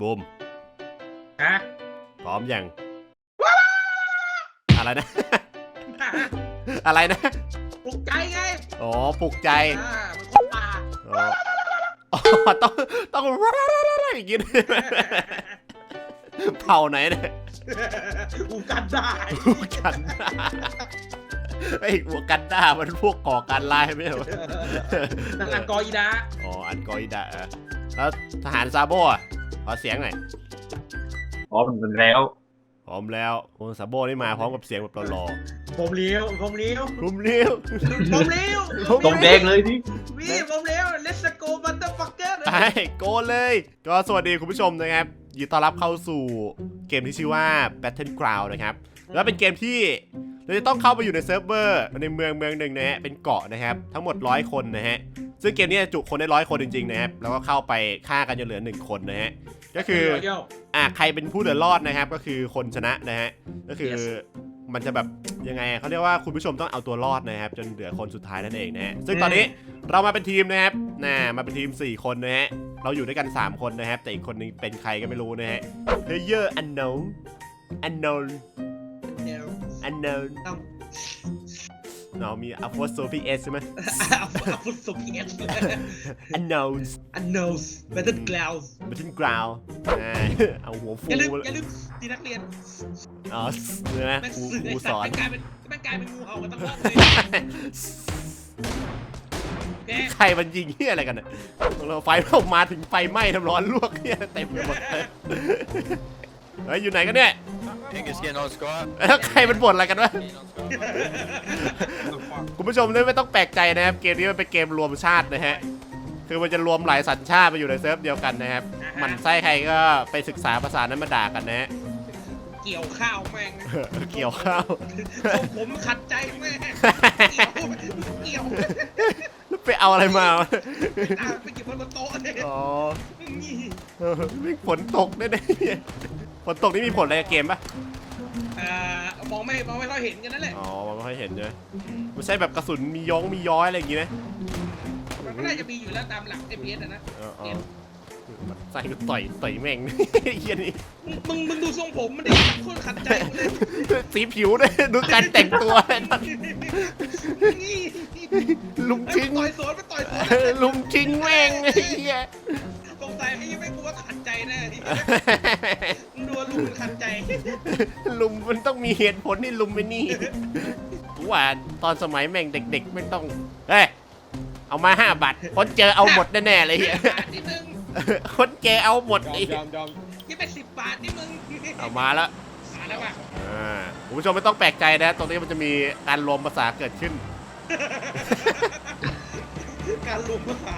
บูมฮะพร้อมยังอะไรนะ อะไรนะปลุกใจไงอ๋อปลุกใจอ่ามันคนป่าอ๋ออ๋อต้องต้องอย่างงี้ด้วยเผ่าไหนเนี่ยอูกันได้อูกันดาไอ้ยอูกันดามันพวกก่อการร้ายไม่ใช่เหรอนางอังกอร์อีดาอ๋ออันกออิดะอะ แล้วทหารซาโบอะขอเสียงหน่อยอ๋อมันแล้วพร้อมแล้วโอ้ซาโบนี่มาพร้อมกับเสียงแบบหล่อผมเลี้ยวผมเลี้ยวๆรุมเลี้ยว ผมเลี้ยวตรงแดงเลยพี่พี่ผมเลี้ยว let's go motherfucker ไปโกนเลย ก็สวัสดีคุณผู้ชมนะครับยินดีต้อนรับเข้าสู่เกมที่ชื่อว่า Battleground นะครับ แล้วเป็นเกมที่เราจะต้องเข้าไปอยู่ในเซิร์ฟเวอร์ในเมืองเมืองหนึ่งนะฮะเป็นเกาะนะครับ ทั้งหมดร้อยคนนะฮะซึ่งเกมนี้จุคนได้ร้อยคนจริงๆนะครับแล้วก็เข้าไปฆ่ากันจนเหลือหนึ่งคนนะฮะก็คือเดี๋ยวอะใครเป็นผู้เหลือรอดนะครับ ก็คือคนชนะนะฮะก็คือ Yes มันจะแบบยังไงเขาเรียกว่าคุณผู้ชมต้องเอาตัวรอดนะครับ จนเหลือคนสุดท้ายนั่นเองนะฮะซึ่งตอนนี้เรามาเป็นทีมนะครับน่ามาเป็นทีม 4 คนนะฮะเราอยู่ด้วยกัน 3 คนนะครับ แต่อีกคนนึงเป็นใครก็ไม่รู้นะฮะ Player unknown unknown เดี๋ยว unknown ต้องเนาะมี apostrophe s ใช่ไหมอาฟุตสุเอียน unknown unknowns battlegrounds battleground อ่าเอาหัวฟูอย่าลืมอย่าลืมตีนักเรียนอ๋อเนื้อแม่งกูสื่อไอ้กูสัสตอว์นแม่งกลายเป็นแม่งกลายเป็นงูเห่ากันตั้งรอบเลยแกใครมันยิงเฮียอะไรกันเนี่ยเราไฟออกมาถึงไฟไหม้ทำร้อนลวกเฮียเต็มไปหมดเลยเฮ้ยอยู่ไหนกันเนี่ย Angus getting on squad. แล้วใครมันบ่นอะไรกันวะ Getting on squad. คุณผู้ชมเนี่ยไม่ต้องแปลกใจนะครับ เกมนี้มันเป็นเกมรวมชาตินะฮะ คือมันจะรวมหลายสัญชาติมาอยู่ในเซิร์ฟเดียวกันนะครับมันไส้ใครก็ไปศึกษาภาษานั้นมาด่ากันนะฮะ เกี่ยวข้าวแม่งเกี่ยวข้าวทรงผมขัดใจแม่งเกี่ยวเกี่ยวแล้วไปเอาอะไรมาวะตามไปเก็บบนโต๊ะเนี่ยอ๋อ นี่เออไม่ฝนตกแน่ๆ ฝนตกนี่มีผลอะไรกับเกมปะเอ่อมองไม่มองไม่ค่อยเห็นกันนั่นแหละอ๋อมันไม่ค่อยเห็นเลยไม่ใช่แบบกระสุนมีย้องมีย้อยอะไรอย่างงี้นะมันก็น่าจะมีอยู่แล้วตามหลัก FPS อะนะเออเออใส่ก็ต่อยต่อยแม่ง เฮียนี่มึงมึงดูทรงผมมันดิโคตรขัดใจกูเลยสีผิวด้วยดูการแต่งตัวนี่ลุงไอ้ทิ้ง มันต่อยสวนมันต่อยสวนเออลุงทิ้งแม่งไอ้เฮียสงสัยไอ้ยังไม่กลัวขัดใจแน่ดิ ลุงมันต้องมีเหตุผลที่ลุงไม่นี่กูว่าตอนสมัยแม่งเด็ก ๆ ไม่ต้อง เฮ้ย เอามาห้าบาทคนเจอเอาหมดแน่ๆเลยเฮียบาทนี่มึงคนเจอเอาหมดไอ้ยอมยอมที่เป็นสิบบาทนี่มึงเอามาแล้วมาแล้วว่ะอ่าคุณผู้ชมไม่ต้องแปลกใจนะ ตรงนี้มันจะมีการรวมภาษาเกิดขึ้น การรวมภาษา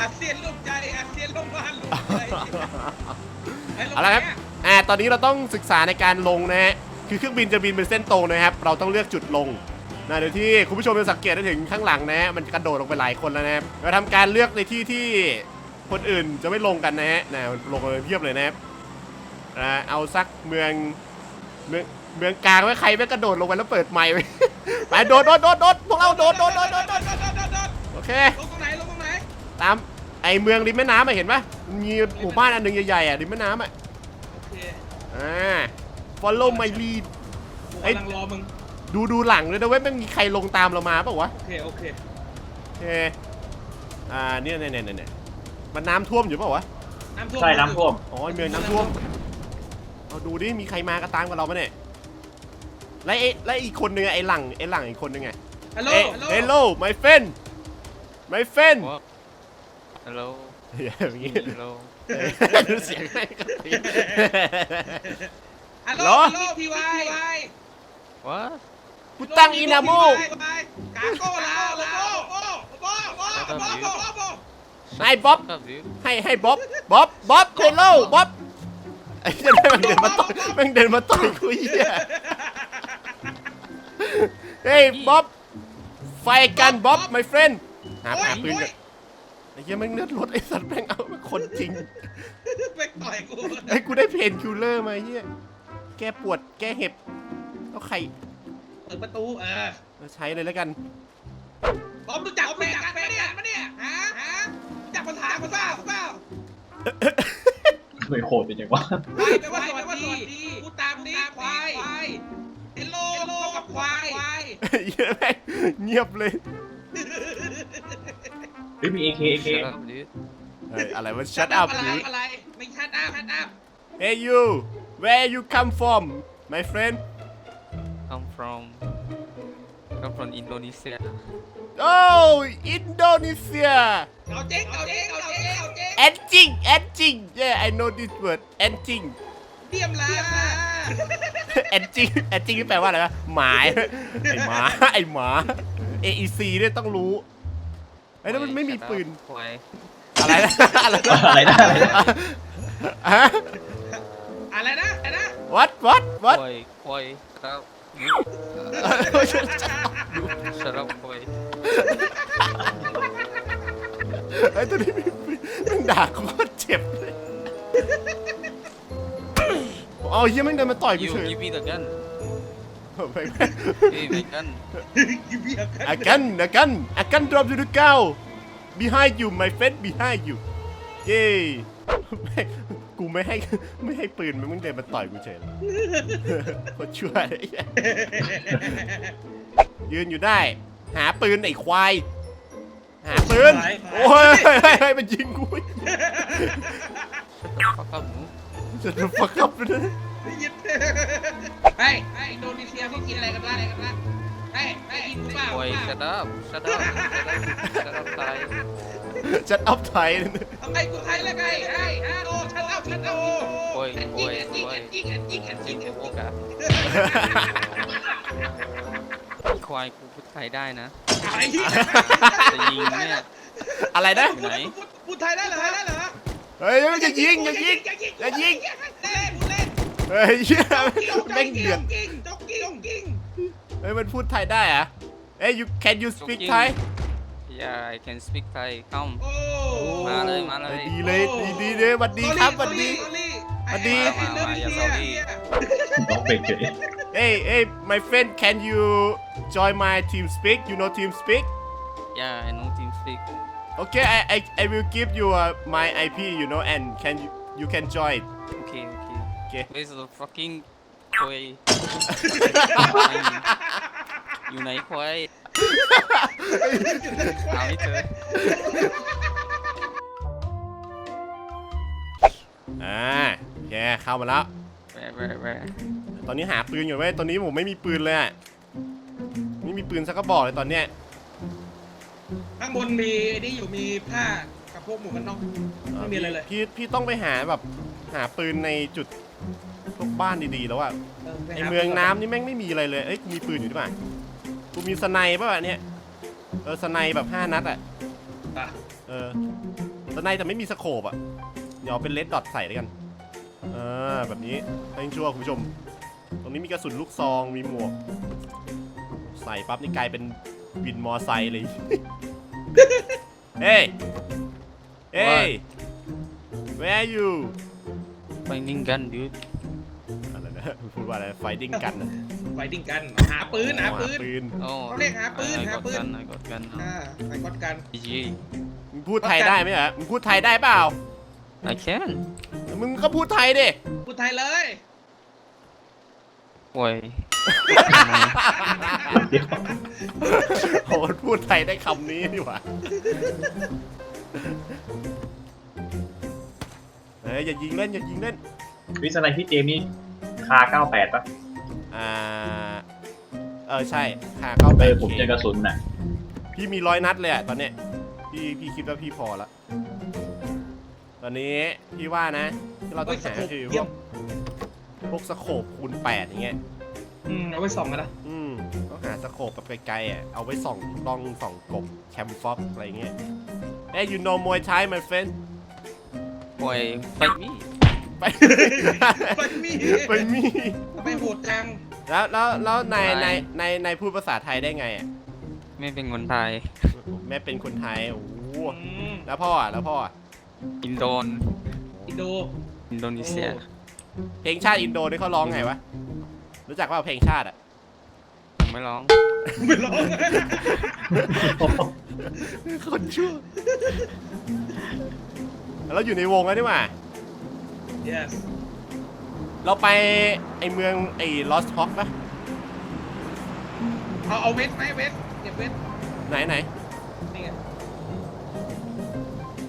อาเซียนร่วมใจอาเซียนร่วมบ้านร่วมใจไอ้ลงเอาละครับเนี่ยอ่า ตอนนี้เราต้องศึกษาในการลงนะฮะคือเครื่องบินจะบินเป็นเส้นตรงนะครับ เราต้องเลือกจุดลงนะโดยที่คุณผู้ชมจะสังเกตได้ถึงข้างหลังนะฮะมันกระโดดลงไปหลายคนแล้วนะครับเราทำการเลือกในที่ที่คนอื่นจะไม่ลงกันนะฮะนะลงกันเพียบเลยนะครับอ่าเอาสักเมืองเมืองเมืองกลางไว้ใครไม่กระโดดลงไปแล้วเปิดไมค์ไว้ไปโดดโดดโดดโดดพวกเราโดดโดดโดดโดดโดดโอเคลงตรงไหนลงตรงไหนตามไอเมืองริมแม่น้ำอะเห็นปะมีหมู่บ้านอันหนึ่งใหญ่ๆอะริมแม่น้ำอะโอเค อ่า follow my lead กูไอ้ กำลังรอมึง ดูดูหลังเลยนะเว้ยไม่มีใครลงตามเรามาเปล่าวะโอเค โอเค โอเคอ่าเนี่ยเนี่ยเนี่ยเนี่ยมันน้ำท่วมอยู่เปล่าวะ น้ำท่วมใช่น้ำท่วมอ๋อเมืองน้ำท่วมเอาดูดิมีใครมากระตามกับเราปะเนี่ยและไอ้และอีกคนนึงอะไอ้หลังไอ้หลังอีกคนนึงไงฮัลโหลเอ้ฮัลโหล hello my friend my friend What? Hello. อย่างงี้ Hello. ดูเสียงให้กับพี่ ฮัลโหลเหรอฮัลโหลพี่วาย What? กูตั้งอีนาโมกาโก้ลาวลาวโอ้โอ้โอ้โอ้โอ้โอ้โอ้ให้บ๊อบ What's up, dude? ให้ให้บ๊อบบ๊อบบ๊อบเฮลโลบ๊อบไอ้เหี้ยแม่งเดินมาต่อยแม่งเดินมาต่อยกูเหี้ยเฮ้ยบ๊อบไฟกันบ๊อบ my friend หาหาปืนกันไอ้เหี้ยแม่งเลือดรถไอ้สัตว์แม่งเอาคนจริง ไปต่อยกูไอ้ยกูได้เพนคิลเลอร์มาเหี้ยแก้ปวดแก้เห็บเอาไข่เปิดประตูเออมาใช้เลยแล้วกัน บอมรู้จักแม่กัดแม่เนี่ยมาเนี่ยฮะฮะจับปัญหากูเปล่าเปล่าไม่โคตรเป็นจังวะไปแปลว่าสวัสดีพูดตามนี้ควายเฮลโลเท่ากับควายเหี้ยแม่งเงียบเลย เฮ้ยมีเอเคเอเค Shut up, dude. เฮ้ยอะไรวะ shut up อะไร dude อะไร ไม่ชัดอัพชัดอัพ hey you where you come from my friend I'm from. I'm from Indonesia. oh Indonesia เอาเจ๊งเอาเจ๊งเอาเจ๊งเอาเจ๊ง anjing anjing yeah I know this word anjing เดียมลา anjing anjing นี่แปลว่าอะไรวะหมาไอหมาไอหมา AEC เนี่ยต้องรู้ ไอ้ยแล้วมันไม่มี Shut up, ปืน Why? อะไรนะอะไรนะอะไรนะอะไรนะฮะอะไรนะอะไรนะ what what what Why? Why? Shut up. Shut up, boy. ไอ้ตัวนี้มีปืนมันด่ากูโคตรเจ็บเลยเอาเฮียแมันเดินมาต่อยกู You เฉย give me the gun. ไป Hey, my gun. กิเบียกันอากันอากันอากัน drop to the ground behind you my friend behind you เย้แม่งกูไม่ให้ไม่ให้ปืนมันมึงเดินมาต่อยกูเฉยเลยโคตรชั่วเลยยืนอยู่ได้ หาปืนไอ้ควาย หาปืน โอ้ยเฮ้ยเฮ้ยเฮ้ยมันยิงกู Fuck up, no? จะโดนฟักอัพเลย ยิบไปไปอินโดนีเซียเขากินอะไรกันบ้างอะไรกันบ้างไปไปกินกูเปล่า Boy, shut up. Shut up. Shut up. Shut up, Thai. จัดอัพไทยทำไมกูไทยแล้วไงไอ้ฮะโอ้ฉันเอาฉันเอา Boy, แอน boy, จิงแอนจิง boy. แอนจิงแอนจิงแอนจิง Jim Walker. ควายกูพูดไทยได้นะไอ้เหี้ยจะยิงเนี่ยอะไรนะอยู่ไหนพูดไทยได้เหรอได้เหรอเฮ้ยอย่ายิงอย่ายิงอย่ายิงอย่ายิง เล่นเล่น เฮ้ยเหี้ยแม่งเดือด กิ้งจ็อกกิ้งกิ้ง เฮ้ยมันพูดไทยได้เหรอะเอ้ย you can you speak Joking. Thai Yeah I can speak Thai come โอ้ มาเลยมาเลย ดีเลยดีดีเลยหวัดดีครับหวัดดี หวัดดี น้องเบรกเฉย Hey hey my friend can you join my team speak you know team speak Yeah I know team speak Okay I I, I will give you uh, my IP you know and can you you can join Okay okay Okay. Where's the fucking ควายอยู่ไหนควายหาไม่เจออ่าแกเข้ามาแล้วแหวะแหวะแหวะตอนนี้หาปืนอยู่เว้ยตอนนี้ผมไม่มีปืนเลยอะไม่มีปืนสักกระบอกเลยตอนเนี้ยข้างบนมีนี่อยู่มีผ้ากับพวกหมูกันน็อกไม่มีอะไรเลย พี่พี่ต้องไปหาแบบหาปืนในจุด พวกบ้านดีๆแล้วอะไอเมืองน้ำนี่แม่งไม่มีอะไรเลยเอ้ยกูมีปืนอยู่ด้วยป่ะกูมีสไนป่ะวะเนี่ยเออสไนแบบห้านัดอะอะเออสไนแต่ไม่มีสโคปอะเดี๋ยวเอาเป็นเลดดอทใส่ด้วยกันเออแบบนี้ให้ชั่วคุณผู้ชม ตรงนี้มีกระสุนลูกซองมีหมวก ใส่ปั๊บนี่กลายเป็นวินมอไซค์เลย เฮ้ย เฮ้ย where are you finding gun dude อะไรนะพูดว่าอะไร fighting กันนะไฟดิ้งกันหาปืนหาปืน ปืน oh เขาเรียกหาปืน I หา got ปืน gun I got gun อ่าไอ้กอดกัน GG มึงพูดไทยได้ไหมฮะมึงพูดไทยได้เปล่า I can มึงก็พูดไทยดิ พูดไทยเลยควายเดี๋ยวโหพูดไทยได้คำนี้ดีกว่า เฮ้ยอย่ายิงเล่นอย่ายิงเล่น วิสไนพี่เจมนี่คา 98ปะอ่า เออใช่ค่าเข้าไปเออผมเจอกระสุนน่ะ พี่มีร้อยนัดเลยอะตอนเนี้ยพี่พี่คิดว่าพี่พอละ ตอนนี้พี่ว่านะ ที่เราต้องหาก็คือพเยี่วยกมพวกสโคปคูณแปดอย่างเงี้ย อืมเอาไว้ส่องกันนะอืมต้องหาสโคปแบบไกลๆอะ เอาไว้ส่องกล้องส่องกบแคมฟ็อกอะไรเงี้ย Hey you know Muay Thai my friend ควาย fight me ไปไปมีไปมีทำไมโหดจังแล้วแล้วแล้วนายไม่นายนายนายพูดภาษาไทยได้ไงอะไม่เป็นคนไทย แม่เป็นคนไทยโอ้โหอืมแล้วพ่ออะแล้วพ่ออะอินโดน อินโดอินโดนีเซีย เพลงชาติอินโดนี่เขาร้องไงวะรู้จักว่าเพลงชาติอะผมไม่ร้อง ไม่ร้องคนชั่ว แล้วอยู่ในวงแล้วนี่หว่า yes เราไปไอเมืองไอลอสฮอกปะเอาเอาเวสไหมเวสเก็บเวสไหนไหน นี่ไง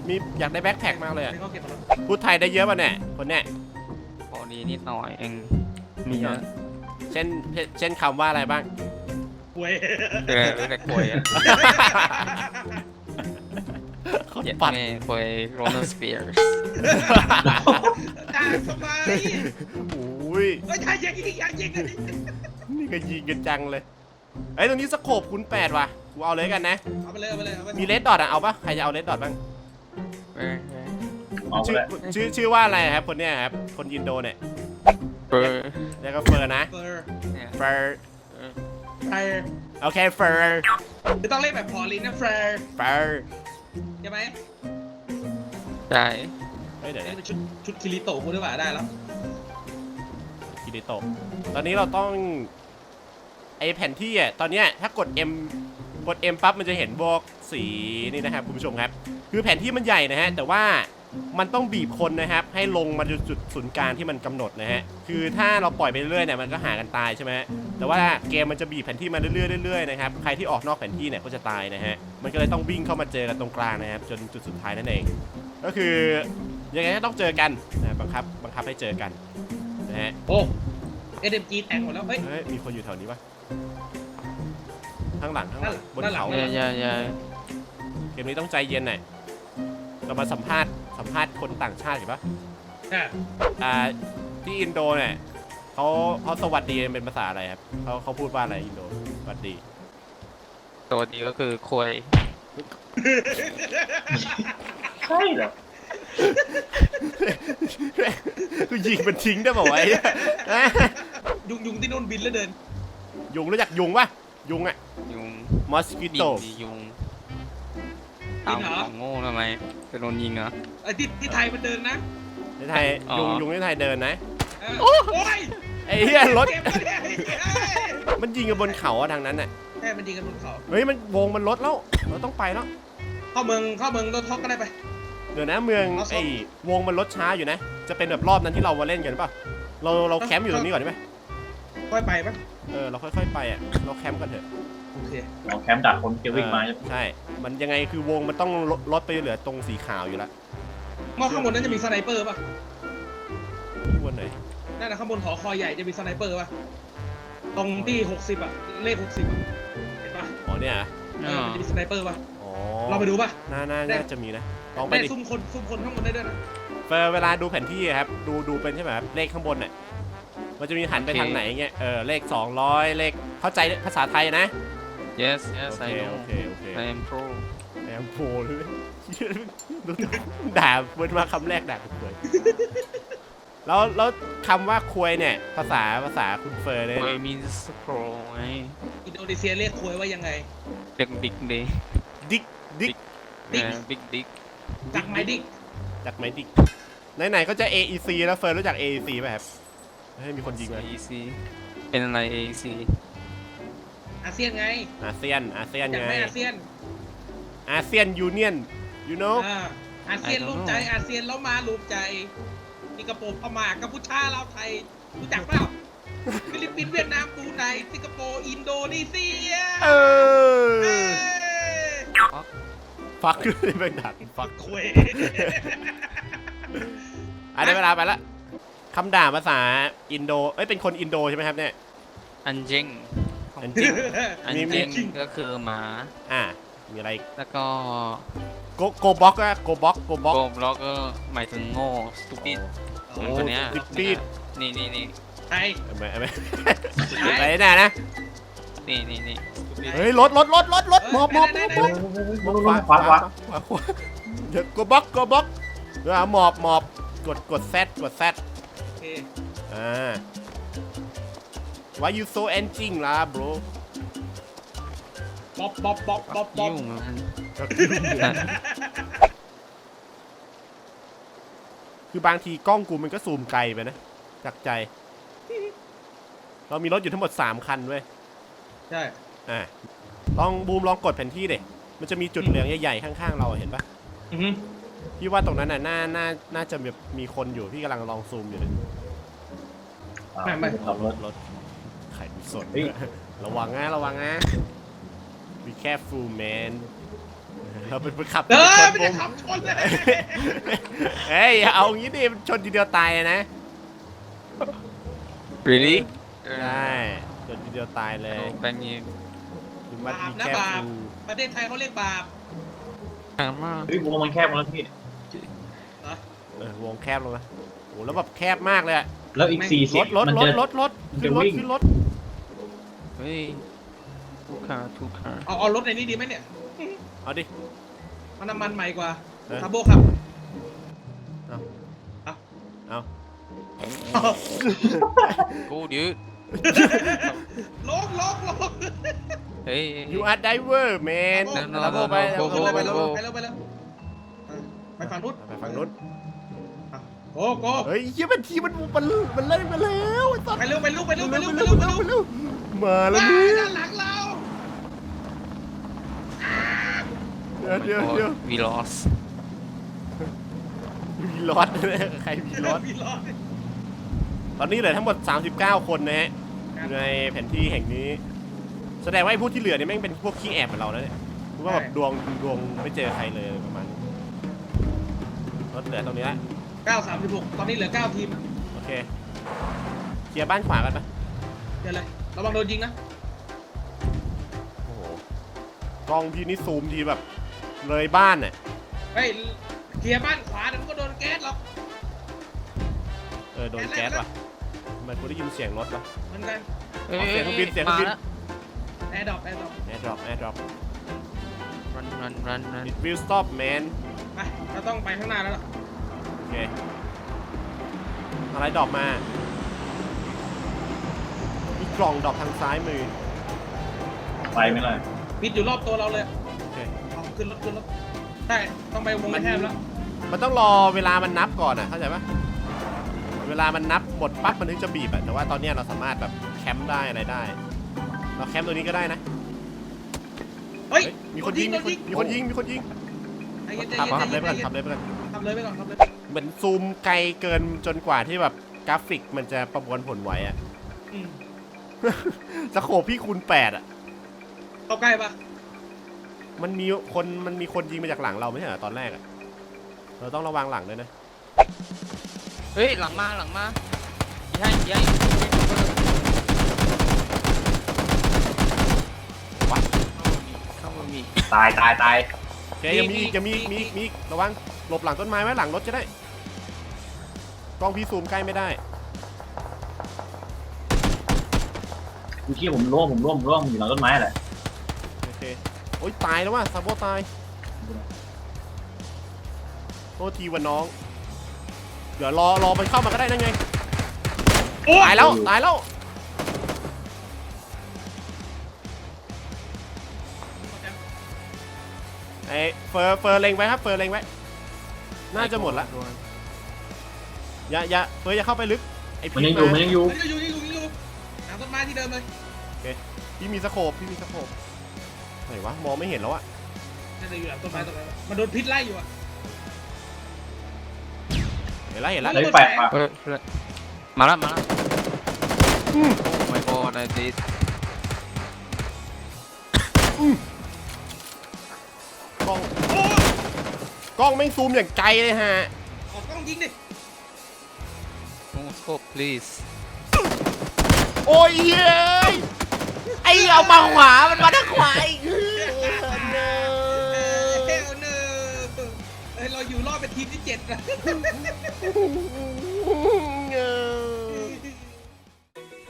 มีอยากได้แบ็คแพ็คมากเลยอะนี่เขาเก็บมาแล้วพูดไทยได้เยอะป่ะเนี่ยคนเนี้ยพอดีนิดหน่อยเองมีเยอะเช่นเช่นเช่นคำว่าอะไรบ้างหวยเออรู้แต่ควยอะ คนเย็ดปัดแม่ควยโรนัลสเปียร์ด่าทำไมโอ้ยเฮ้ยอย่ายิงอย่ายิงกันดินี่ก็ยิงกันจังเลยไอ้ยตรงนี้สโคปคูณแปดว่ะกูเอาเลยกันนะ เอาไปเลยเอาไปเลยเอาไปมีเลดดอทอะเอาปะใครจะเอาเลดดอทบ้างเออเออเอาชื่อละชื่อชื่อว่าอะไรครับคนเนี้ยครับคนอินโดเนี่ยเบอร์เรียกว่าเฟอร์นะเฟอร์เนี่ยเฟอร์เออไฟร์โอเคเฟอร์จะต้องเรียกแบบพอลินนะเฟอร์เฟอร์ ใช่ไหมได้เฮ้ยเดี๋ยวนี่นะเป็นชุดชุดคิริโตะกูดีกว่าได้แล้วคิริโตะตอนนี้เราต้องไอแผนที่อะตอนเนี้ยถ้ากด M กด M ปั๊บมันจะเห็นพวกสีนี่นะครับคุณผู้ชมครับ คือแผนที่มันใหญ่นะฮะแต่ว่า มันต้องบีบคนนะครับ ให้ลงมาจุดจุดศูนย์กลางที่มันกำหนดนะฮะคือถ้าเราปล่อยไปเรื่อยเนี่ยมันก็หากันตายใช่ไหมฮะแต่ว่าเกมมันจะบีบแผนที่มาเรื่อยๆเรื่อยๆนะครับใครที่ออกนอกแผนที่เนี่ยก็จะตายนะฮะมันก็เลยต้องวิ่งเข้ามาเจอกันตรงกลางนะครับจนจุดสุดท้ายนั่นเอง ก็คือยังไงก็ต้องเจอกันนะบังคับบังคับให้เจอกันนะฮะโอ้ SMG แทงหมดแล้วเฮ้ยเฮ้ยมีคนอยู่แถวนี้ปะข้างหลังข้างหลังบนด้านหลังเขาอย่าอย่าอย่าเกมนี้ต้องใจเย็นหน่อยเรามาสัมภาษณ์ สัมภาษณ์คนต่างชาติเห็นปะอะอ่าที่อินโดเนี่ยเขาเขาสวัสดีเป็นภาษาอะไรครับเขาเขาพูดว่าอะไรอินโดสวัสดี ตัวดีก็คือควย ใช่เหรอกูยิงมันทิ้งได้ป่าวะไอ้เนี่ยฮะยุงยุงที่นู่นบินแล้วเดิน ยุงรู้จักยุงปะยุงอะยุงมอสกิดีโต ดียุง ตามของโง่ทำไมจะโดนยิงเหรอ ไอ้ที่ที่ไทยมันเดินนะในไทยอ๋อ ยุงยุงในไทยเดินนะเออโอ้ยไอ้เหี้ยรถ เจ็บปะเนี่ยไอ้เหี้ยมันยิงกันบนเขาอะทางนั้นน่ะแม่มันดีกันบนเขาเฮ้ยมันวงมันลดแล้วเราต้องไปแล้วเข้าเมืองเข้าเมืองรถท็อกก็ได้ไป เดี๋ยวนะเมืองเอาซ่อมไอ้วงมันลดช้าอยู่นะ จะเป็นแบบรอบนั้นที่เรามาเล่นกันป่ะเราเราแคมป์อยู่ตรงนี้ก่อนได้ไหมค่อยไปปะเออเราค่อยๆไปอะเราแคมป์กันเถอะ โอเคเราแคมป์ดักคนจะวิ่งมาเออใช่ มันยังไงคือวงมันต้องลดลดไปเหลือตรงสีขาวอยู่แล้วมองข้างบนนั้นจะมีสไนเปอร์ปะวันไหนนั่นนะข้างบนหอคอยใหญ่จะมีสไนเปอร์ปะตรงที่60อะ เลข60อะเห็นปะอ๋อเนี่ยเหรอเออมันจะมีสไนเปอร์ปะอ๋อเราไปดูปะน่าน่าได้น่าจะมีนะลองไปได้ดิซุ่มคน ซุ่มคนข้างบนได้ด้วยนะเฟอร์เวลาดูแผนที่อะครับ ดู ดูเป็นใช่ไหมครับ เลขข้างบนน่ะมันจะมีหันไปทางไหนเงี้ย เออ เลข 200 เลข เข้าใจภาษาไทยนะ yes โอ yes เค I know โอเคโอเค I am pro แอมโพเลยดูด่าเวิร์ดมาคำแรกด่าคุณเฟยแล้วแล้วคำว่าควยเนี่ย ภาษาภาษาคุณเฟยเนี่ยควย means pro ไงอินโดนีเซียเรียกควยว่ายังไง เรียกบิ๊กเดย์ดิกดิกดิ๊กบิ๊กดิ๊กจากไมดิกจากไหมดิกไหนๆก็จะ AEC แล้วเฟิร์นรู้จัก AEC ไหมครับให้มีคนยิงไหม AEC เป็นอะไร AEC อาเซียนไงอาเซียนอาเซียนอยากไงไม่อาเซียนอาเซียนยูเนียน you know อ่าอาเซียน I don't รูปใจ know อาเซียนแล้วมารูปใจสิงคโปร์พม่ากัมพูชาลาวไทยรู้จักเปล่าฟิลิปปินส์เวียดนามบรูไนสิงคโปร์อินโดนีเซียเอเอ้อยฟักเลยแม่งด่าฟักควยอะได้เวลาไปละคำด่าภาษาอินโดเอ้ยเป็นคนอินโดใช่ไหมครับเนี่ย อันเจิง อันจริงอันมีมีเจิงก็คือหมา อ่ามีอะไรแล้วก็โกโกบ็อกอะโกบ็อกโกบ็อกโกบล็อกก็หมายถึงโง่ stupid โอ้เหมือนตัวเนี้ย stupid นี่นี่นี่ไทยเอาไหมเอาไหมไหนไปแน่นะนี่นี่นี่เฮ้ยรถรถรถรถรถหมอบหมอบหมอบหมอบขวาขวาขวาขวาเดี๋ยวโกบ็อกโกบ็อกเดี๋ยวหมอบหมอบกดกดแซดกดแซดโอเคอ่า Why you so engine ล่ะ bro บ๊อบบ๊อบบ๊อบบ๊อบบ๊อบยุ่งมันคือบางทีกล้องกูมันก็ซูมไกลไปนะ จากใจ เรามีรถอยู่ทั้งหมด 3 คันเว้ยใช่อะลองบูมลองกดแผนที่ดิมันจะมีจุดเหลืองใหญ่ๆข้างๆเราอะเห็นปะอือฮึพี่ว่าตรงนั้นน่ะน่าน่าน่าจะแบบมีคนอยู่พี่กำลังลองซูมอยู่เลยอ่าขับรถรถ ไข่สดเฮ้ย ระวังนะระวังนะ be careful man เราเป็นคนขับเออชนไม่ผได้มขับชนเลยเฮ้ยอย่าเอางี้ดิชนทีเดียวตายนะ really ใช่ชนทีเดียวตายเลยแบงค์ยิงคุณว่าบาป be นะบาป careful ประเทศไทยเขาเรียกบาปห่างมากเฮ้ยวงมันแคบมาแล้วพี่เหรอเออวงแคบลงนะโอ้แล้วแบบแคบมากเลยอะแล้วอีกสี่รสิบถรถมันรถจะรถรถมันขึ้จะนรถวิ่ง ขึ้นรถ เฮ้ยทุกขาทุกขาเอาเอารถในนี้ดีไหมเนี่ยเอาดิ มันน้ำมันใหม่กว่าเออ ทาโบครับ เอากูดื้อลงลงลงเฮ้ย you are diver man เดิน no, ตาม no, ไป no, ตาม go, ไป go, ไป go, แล้ว go ไปแล้วไปแล้วไปฝั่งนู้นไปฝั่งนู้น โก้โก้เฮ้ยเยี่ยมันทีมันมันมันเล่นมาแล้วไอ้สัตว์ไปเร็วไปเร็วไปเร็วไปเร็วไปเร็เร็ววไปไปเร็เร็ววมาแล้วว้านี่ยด้านหลังเราเดี๋ยวเดี๋ยวเดี๋ยว we lost มีรถใครมีรถมีรถตอนนี้เหลือทั้งหมด 39 คนนะฮะอยู่ในแผนที่แห่งนี้ แสดงว่าไอ้พวกที่เหลือเนี่ยแม่งเป็นพวกขี้แอบเหมือนเราแล้วเนี่ยคือว่าแบบดวงดวงไม่เจอใครเลยประมาณนี้รถเหลือตรงนี้ละ 936 ตอนนี้เหลือ 9 ทีมโอเคเคลียร์บ้านขวากันปะเดี๋ยวเลยระวังโดนยิงนะ โอ้โหกล้องพี่นี่ซูมทีแบบ เลยบ้านเนี่ยเฮ้ยเคลียร์บ้านขวาเดี๋ยวมันก็โดนแก๊สหรอก เออโดนแก๊สว่ะทำไมกูได้ยินเสียงรถวะ เหมือนกันเฮ้ยเสียงเครื่องบินเสียงเครื่องบิน มาแล้วแอร์ดรอปแอร์ดรอปแอร์ดรอปแอร์ดรอป run run run run it will stop man ไป เราต้องไปข้างหน้าแล้วล่ะโอ เคอะไรดรอปมามีกล่องดรอปทางซ้ายมือไปไม่ได้ปิดอยู่รอบตัวเราเลยโอเคเอาขึ้นรถขึ้นรถใช่ต้องไปวงแคบแล้วมันต้องรอเวลามันนับก่อนอะเข้าใจปะเวลามันนับหมดปั๊บมันถึงจะบีบอะแต่ว่าตอนเนี้ยเราสามารถแบบแคมป์ได้อะไรได้ เราแคมป์ตัวนี้ก็ได้นะเฮ้ยเฮ้ยมีคนยิงมีคนมีคนยิงมีคนยิงใจเย็นใจทำเย็นทำเลยไปก่อนใจเย็นทำเลยไปก่อนทำเลยไปก่อนทำเลย เหมือนซูมไกลเกินจนกว่าที่แบบกราฟิกมันจะประมวลผลไหวอะอืมสโคปพี่คูณแปดอะเข้าใกล้ปะมันมีคนมันมีคนยิงมาจากหลังเราไม่ใช่เหรอตอนแรกอะเราต้องระวังหลังด้วยนะ เฮ้ย หลังมา หลังมายัยยัยวะเข้ามามี ตายตายตาย โอเคยังมีอีกยังมีอีกมีอีกมีอีกระวังหลบหลังต้นไม้ไว้หลังรถจะได้ กล้องพี่ซูมใกล้ไม่ได้เมื่อกี้ผมร่วงผมร่วงผมร่วงอยู่หลังต้นไม้แหละโอเค โอ๊ยตายแล้วว่ะซาโบตาย โทษทีวันน้อง เดี๋ยวรอรอมันเข้ามาก็ได้นั่นไงโอ้ตายแล้วตายแล้ว ไอ้เฟอร์เฟอร์เล็งไว้ครับ เฟอร์เล็งไว้ น่าจะหมดละ อย่าอย่าเฟอร์อย่าเข้าไปลึกไอ้มันพี่ยังอยู่มันมายังอยู่มันอยู่นี่อยู่นี่อยู่หลังต้นไม้ที่เดิมเลยพี่มีสโคปพี่มีสโคปไหนวะมองไม่เห็นแล้วอะนั่นเลยอยู่หลังต้นไม้ต้นไม้มันโดนพิษไล่อยู่อะเห็นแล้วเห็นแล้วเลยแปดปะเฮ้ยเฮ้ยมาแล้วมาแล้วโอ้ my god I did กล้องโอ้ยกล้องแม่งซูมอย่างไกลเลยฮะ ออกกล้องยิงดิ no scope please โอ้ยเย้ยไอ้เอามาขวา มันมาทางขวาอีกเออเฮ้ยเนอเฮ้ยเราอยู่รอดเป็นทีมที่เจ็ดนะ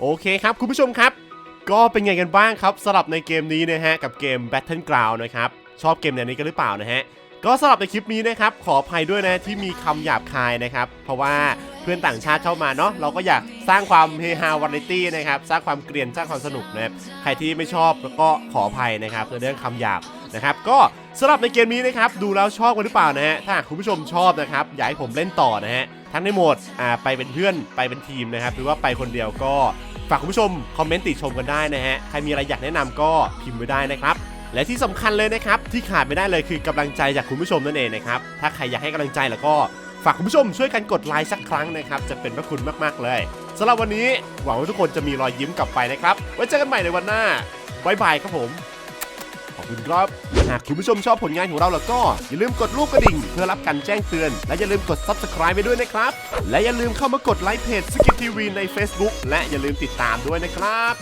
โอเคครับ คุณผู้ชมครับ ก็เป็นไงกันบ้างครับสำหรับในเกมนี้นะฮะ กับเกม Battleground นะครับ ชอบเกมแนวนี้กันหรือเปล่านะฮะ ก็สำหรับในคลิปนี้นะครับขออภัยด้วยนะที่มีคำหยาบคายนะครับ เพราะว่าเพื่อนต่างชาติเข้ามาเนาะเราก็อยากสร้างความเฮฮาวาไรตี้นะครับสร้างความเกรียนสร้างความสนุกนะครับใครที่ไม่ชอบก็ขออภัยนะครับในเรื่องคำหยาบนะครับก็สำหรับในเกมนี้นะครับดูแล้วชอบกันหรือเปล่านะฮะถ้าคุณผู้ชมชอบนะครับอยากให้ผมเล่นต่อนะฮะทั้งในโหมดอ่าไปเป็นเพื่อนไปเป็นทีมนะครับหรือว่าไปคนเดียวก็ฝากคุณผู้ชมคอมเมนต์ติชมกันได้นะฮะใครมีอะไรอยากแนะนำก็พิมพ์ไว้ได้นะครับ และที่สำคัญเลยนะครับ ที่ขาดไม่ได้เลยคือกำลังใจจากคุณผู้ชมนั่นเองนะครับ ถ้าใครอยากให้กำลังใจแล้วก็ฝากคุณผู้ชมช่วยกันกดไลค์สักครั้งนะครับ จะเป็นพระคุณมากๆเลยสำหรับวันนี้หวังว่าทุกคนจะมีรอยยิ้มกลับไปนะครับ ไว้เจอกันใหม่ในวันหน้าบายบายครับผมขอบคุณครับหากคุณผู้ชมชอบผลงานของเราแล้วก็ อย่าลืมกดรูปกระดิ่ง เพื่อรับการแจ้งเตือน และอย่าลืมกด subscribe ไปด้วยนะครับ และอย่าลืมเข้ามากดไลค์เพจสกิททีวีใน Facebook และอย่าลืมติดตามด้วยนะครับ